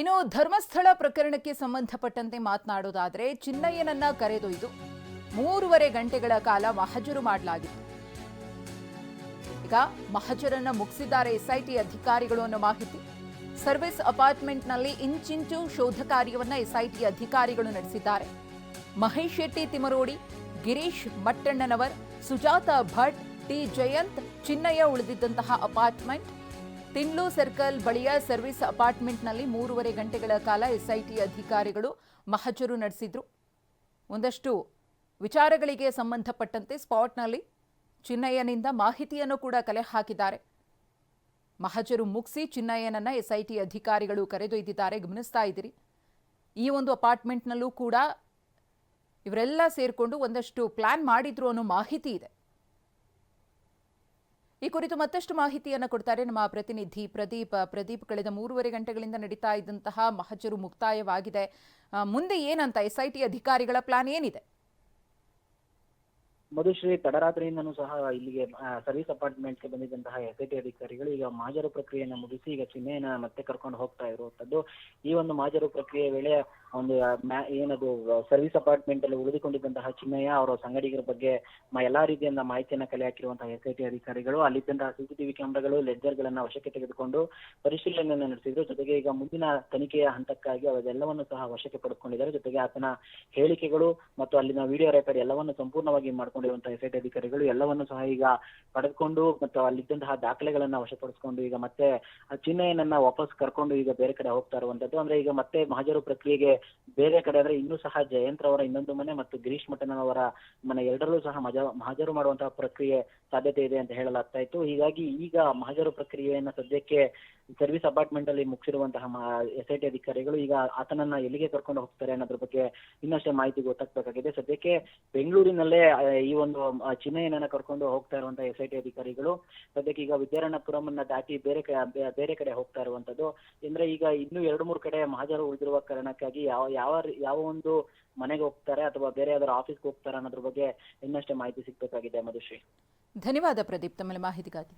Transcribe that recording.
ಇನ್ನು ಧರ್ಮಸ್ಥಳ ಪ್ರಕರಣಕ್ಕೆ ಸಂಬಂಧಪಟ್ಟಂತೆ ಮಾತನಾಡೋದಾದರೆ ಚಿನ್ನಯ್ಯನನ್ನ ಕರೆದೊಯ್ದು. ಮೂರುವರೆ ಗಂಟೆಗಳ ಕಾಲ ಮಹಜರು ಮಾಡಲಾಗಿತ್ತು. ಈಗ ಮಹಜರನ್ನ ಮುಗಿಸಿದ್ದಾರೆ ಎಸ್ಐಟಿ ಅಧಿಕಾರಿಗಳು ಅನ್ನೋ ಮಾಹಿತಿ. ಸರ್ವಿಸ್ ಅಪಾರ್ಟ್ಮೆಂಟ್ನಲ್ಲಿ ಇಂಚಿಂಚು ಶೋಧ ಕಾರ್ಯವನ್ನ ಎಸ್ಐಟಿ ಅಧಿಕಾರಿಗಳು ನಡೆಸಿದ್ದಾರೆ. ಮಹೇಶ್ ಶೆಟ್ಟಿ ತಿಮರೋಡಿ ಗಿರೀಶ್ ಮಟ್ಟಣ್ಣನವರ್, ಸುಜಾತ ಭಟ್, ಟಿ ಜಯಂತ್, ಚಿನ್ನಯ್ಯ ಉಳಿದಿದ್ದಂತಹ ಅಪಾರ್ಟ್ಮೆಂಟ್ ತಿನ್ಲು ಸರ್ಕಲ್ ಬಳಿಯ ಸರ್ವಿಸ್ ಅಪಾರ್ಟ್ಮೆಂಟ್ನಲ್ಲಿ ಮೂರುವರೆ ಗಂಟೆಗಳ ಕಾಲ ಎಸ್ಐಟಿ ಅಧಿಕಾರಿಗಳು ಮಹಜರು ನಡೆಸಿದ್ರು. ಒಂದಷ್ಟು ವಿಚಾರಗಳಿಗೆ ಸಂಬಂಧಪಟ್ಟಂತೆ ಸ್ಪಾಟ್ನಲ್ಲಿ ಚಿನ್ನಯ್ಯನಿಂದ ಮಾಹಿತಿಯನ್ನು ಕೂಡ ಕಲೆ ಹಾಕಿದ್ದಾರೆ. ಮಹಜರು ಮುಗಿಸಿ ಚಿನ್ನಯ್ಯನನ್ನ ಎಸ್ಐಟಿ ಅಧಿಕಾರಿಗಳು ಕರೆದೊಯ್ದಿದ್ದಾರೆ, ಗಮನಿಸ್ತಾ ಇದ್ದೀರಿ. ಈ ಒಂದು ಅಪಾರ್ಟ್ಮೆಂಟ್ನಲ್ಲೂ ಕೂಡ ಇವರೆಲ್ಲ ಸೇರಿಕೊಂಡು ಒಂದಷ್ಟು ಪ್ಲಾನ್ ಮಾಡಿದ್ರು ಅನ್ನೋ ಮಾಹಿತಿ ಇದೆ. ಈ ಕುರಿತು ಮತ್ತಷ್ಟು ಮಾಹಿತಿಯನ್ನು ಕೊಡ್ತಾರೆ ನಮ್ಮ ಪ್ರತಿನಿಧಿ ಪ್ರದೀಪ್. ಪ್ರದೀಪ್, ಕಳೆದ ಮೂರುವರೆ ಗಂಟೆಗಳಿಂದ ನಡೀತಾ ಇದ್ದಂತಹ ಮಹಜರು ಮುಕ್ತಾಯವಾಗಿದೆ. ಮುಂದೆ ಏನಂತ ಎಸ್ಐಟಿ ಅಧಿಕಾರಿಗಳ ಪ್ಲಾನ್ ಏನಿದೆ? ಮಧುಶ್ರೀ ತಡರಾತ್ರಿಯಿಂದನೂ ಸಹ ಇಲ್ಲಿಗೆ ಸರ್ವಿಸ್ ಅಪಾರ್ಟ್ಮೆಂಟ್ಗೆ ಬಂದಿದ್ದಂತಹ ಎಸ್ ಐ ಟಿ ಅಧಿಕಾರಿಗಳು ಈಗ ಮಾಜರು ಪ್ರಕ್ರಿಯೆಯನ್ನು ಮುಗಿಸಿ ಈಗ ಚಿನ್ನೆಯನ್ನ ಮತ್ತೆ ಕರ್ಕೊಂಡು ಹೋಗ್ತಾ ಇರುವಂತದ್ದು. ಈ ಒಂದು ಮಾಜರು ಪ್ರಕ್ರಿಯೆ ವೇಳೆ ಒಂದು ಮ್ಯಾ- ಏನದು, ಸರ್ವಿಸ್ ಅಪಾರ್ಟ್ಮೆಂಟ್ ಅಲ್ಲಿ ಉಳಿದುಕೊಂಡಿದ್ದಂತಹ ಚಿನ್ನಯ್ಯ ಅವರ ಸಂಗಡಿಗರ ಬಗ್ಗೆ ಎಲ್ಲಾ ರೀತಿಯಿಂದ ಮಾಹಿತಿಯನ್ನ ಕಲೆ ಹಾಕಿರುವಂತಹ ಎಸ್ ಐ ಟಿ ಅಧಿಕಾರಿಗಳು ಅಲ್ಲಿದ್ದಂತಹ ಸಿಸಿಟಿವಿ ಕ್ಯಾಮೆರಾಗಳು ಲೆಡ್ಜರ್ ಗಳನ್ನ ವಶಕ್ಕೆ ತೆಗೆದುಕೊಂಡು ಪರಿಶೀಲನೆಯನ್ನು ನಡೆಸಿದ್ರು. ಜೊತೆಗೆ ಈಗ ಮುಂದಿನ ತನಿಖೆಯ ಹಂತಕ್ಕಾಗಿ ಅವೆಲ್ಲವನ್ನು ಸಹ ವಶಕ್ಕೆ ಪಡೆದುಕೊಂಡಿದ್ದಾರೆ ಜೊತೆಗೆ ಆತನ ಹೇಳಿಕೆಗಳು ಮತ್ತು ಅಲ್ಲಿನ ವಿಡಿಯೋ ರೆಕಾರ್ಡ್ ಎಲ್ಲವನ್ನು ಸಂಪೂರ್ಣವಾಗಿ ಮಾಡ್ಕೊಂಡಿರುವಂತಹ ಎಸ್ ಐಟಿ ಅಧಿಕಾರಿಗಳು ಎಲ್ಲವನ್ನು ಸಹ ಈಗ ಪಡೆದುಕೊಂಡು ಮತ್ತು ಅಲ್ಲಿದ್ದಂತಹ ದಾಖಲೆಗಳನ್ನ ವಶಪಡಿಸಿಕೊಂಡು ಈಗ ಮತ್ತೆ ಆ ಚಿಹ್ನೆಯನ್ನ ವಾಪಸ್ ಕರ್ಕೊಂಡು ಈಗ ಬೇರೆ ಕಡೆ ಹೋಗ್ತಾ ಇರುವಂತದ್ದು. ಅಂದ್ರೆ ಈಗ ಮತ್ತೆ ಮಹಾಜರು ಪ್ರಕ್ರಿಯೆಗೆ ಬೇರೆ ಕಡೆ ಅಂದ್ರೆ ಇನ್ನೂ ಸಹ ಜಯಂತ್ ಅವರ ಇನ್ನೊಂದು ಮನೆ ಮತ್ತು ಗಿರೀಶ್ ಮಠನವರ ಮನೆ ಎರಡರಲ್ಲೂ ಸಹ ಮಜ ಮಹಾಜರು ಮಾಡುವಂತಹ ಪ್ರಕ್ರಿಯೆ ಸಾಧ್ಯತೆ ಇದೆ ಅಂತ ಹೇಳಲಾಗ್ತಾ ಇತ್ತು. ಹೀಗಾಗಿ ಈಗ ಮಹಾಜರು ಪ್ರಕ್ರಿಯೆಯನ್ನ ಸದ್ಯಕ್ಕೆ ಸರ್ವಿಸ್ ಅಪಾರ್ಟ್ಮೆಂಟ್ ಅಲ್ಲಿ ಮುಗಿಸಿರುವಂತಹ ಎಸ್ ಐ ಟಿ ಅಧಿಕಾರಿಗಳು ಈಗ ಆತನನ್ನ ಎಲ್ಲಿಗೆ ಕರ್ಕೊಂಡು ಹೋಗ್ತಾರೆ ಅನ್ನೋದ್ರ ಬಗ್ಗೆ ಇನ್ನಷ್ಟೇ ಮಾಹಿತಿ ಗೊತ್ತಾಗಬೇಕಾಗಿದೆ. ಸದ್ಯಕ್ಕೆ ಬೆಂಗಳೂರಿನಲ್ಲೇ ಈ ಒಂದು ಚಿನ್ನಯನನ್ನ ಕರ್ಕೊಂಡು ಹೋಗ್ತಾ ಇರುವಂತಹ ಎಸ್ ಐ ಟಿ ಅಧಿಕಾರಿಗಳು, ಸದ್ಯಕ್ಕೆ ಈಗ ವಿದ್ಯಾರಣಪುರಂ ಅನ್ನ ದಾಟಿ ಬೇರೆ ಬೇರೆ ಕಡೆ ಹೋಗ್ತಾ ಇರುವಂತದ್ದು. ಅಂದ್ರೆ ಈಗ ಇನ್ನೂ ಎರಡು, ಮೂರು ಕಡೆ ಮಹಾಜರು ಉಳಿದಿರುವ ಕಾರಣಕ್ಕಾಗಿ ಯಾವ ಯಾವ ಯಾವ ಒಂದು ಮನೆಗೆ ಹೋಗ್ತಾರೆ ಅಥವಾ ಬೇರೆ ಯಾವ್ದಾದ್ರು ಆಫೀಸ್ಗೆ ಹೋಗ್ತಾರೆ ಅನ್ನೋದ್ರ ಬಗ್ಗೆ ಇನ್ನಷ್ಟೇ ಮಾಹಿತಿ ಸಿಗ್ಬೇಕಾಗಿದೆ ಮಧುಶ್ರೀ. ಧನ್ಯವಾದ ಪ್ರದೀಪ್ ತಮ್ಮ ಮಾಹಿತಿಗಾಗಿ.